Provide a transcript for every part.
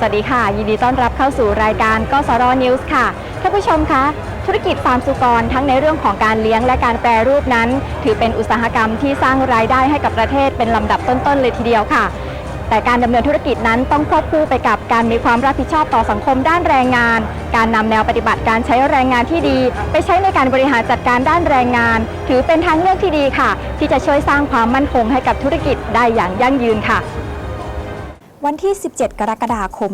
สวัสดีค่ะ ยินดีต้อนรับเข้าสู่รายการกสรนิวส์ค่ะท่านผู้ชมคะธุรกิจฟาร์มสุกรทั้งในเรื่องของการเลี้ยงและการแปรรูปนั้น ถือเป็นอุตสาหกรรมที่สร้างรายได้ให้กับประเทศเป็นลำดับต้นๆเลยทีเดียวค่ะ แต่การดำเนินธุรกิจนั้นต้องควบคู่ไปกับการมีความรับผิดชอบต่อสังคมด้านแรงงาน การนำแนวปฏิบัติการใช้แรงงานที่ดี ไปใช้ในการบริหารจัดการด้านแรงงาน ถือเป็นทางเลือกที่ดีค่ะ ที่จะช่วยสร้างความมั่นคงให้กับธุรกิจได้อย่างยั่งยืนค่ะ วันที่ 17 กรกฎาคม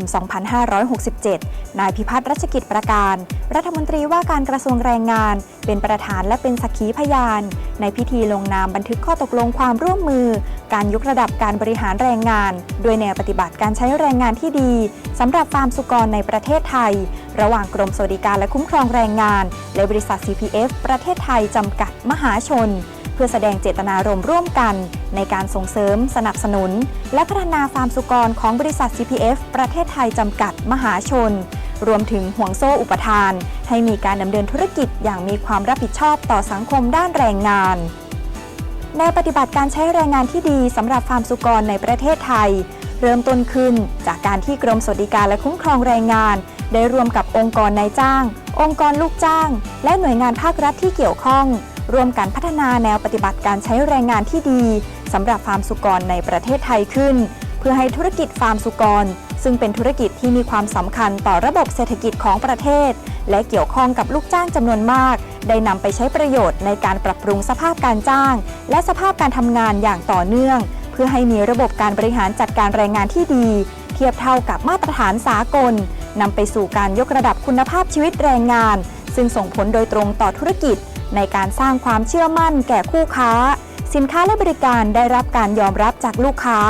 2567 นายพิพัฒน์รัชกิจประการ รัฐมนตรีว่าการกระทรวงแรงงาน เป็นประธานและเป็นสักขีพยาน ในพิธีลงนามบันทึกข้อตกลงความร่วมมือ การยกระดับการบริหารแรงงาน โดยแนวปฏิบัติการใช้แรงงานที่ดีสำหรับฟาร์มสุกรในประเทศไทย ระหว่างกรมสวัสดิการและคุ้มครองแรงงาน และบริษัท CPF ประเทศไทยจำกัดมหาชน เพื่อแสดงเจตนารมณ์ร่วมกัน ในการส่งเสริม สนับสนุน และพัฒนาฟาร์มสุกรของบริษัท CPF ประเทศไทยจำกัดมหาชน รวมถึงห่วงโซ่อุปทาน ให้มีการดำเนินธุรกิจอย่างมีความรับผิดชอบต่อสังคมด้านแรงงานแนวปฏิบัติการใช้แรงงานที่ดีสำหรับฟาร์มสุกรในประเทศไทย เริ่มต้นขึ้นจากการที่กรมสวัสดิการและคุ้มครองแรงงาน ได้รวมกับองค์กรนายจ้าง องค์กรลูกจ้าง และหน่วยงานภาครัฐที่เกี่ยวข้อง ร่วมกันพัฒนาแนวปฏิบัติการใช้แรงงานที่ดีสำหรับฟาร์มสุกรในประเทศไทยขึ้น เพื่อให้ธุรกิจฟาร์มสุกร ซึ่งเป็นธุรกิจที่มีความสำคัญต่อระบบเศรษฐกิจของประเทศ และเกี่ยวข้องกับลูกจ้างจำนวนมาก ได้นำไปใช้ประโยชน์ในการปรับปรุงสภาพการจ้าง และสภาพการทำงานอย่างต่อเนื่อง เพื่อให้มีระบบการบริหารจัดการแรงงานที่ดี เทียบเท่ากับมาตรฐานสากลนำไปสู่การยกระดับคุณภาพชีวิตแรงงาน ซึ่งส่งผลโดยตรงต่อธุรกิจ ในการสร้างความเชื่อมั่นแก่คู่ค้า สินค้าและบริการได้รับการยอมรับจากลูกค้า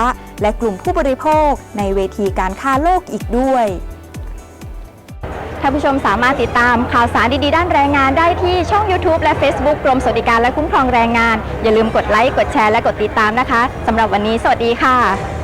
และกลุ่มผู้บริโภคในเวทีการค้าโลกอีกด้วยท่านผู้ชมสามารถติดตามข่าวสารดีๆ ด้านแรงงานได้ที่ช่อง YouTube และ Facebook กรมสวัสดิการและคุ้มครองแรงงาน อย่าลืมกดไลค์ กดแชร์ และกดติดตามนะคะสำหรับวันนี้ สวัสดีค่ะ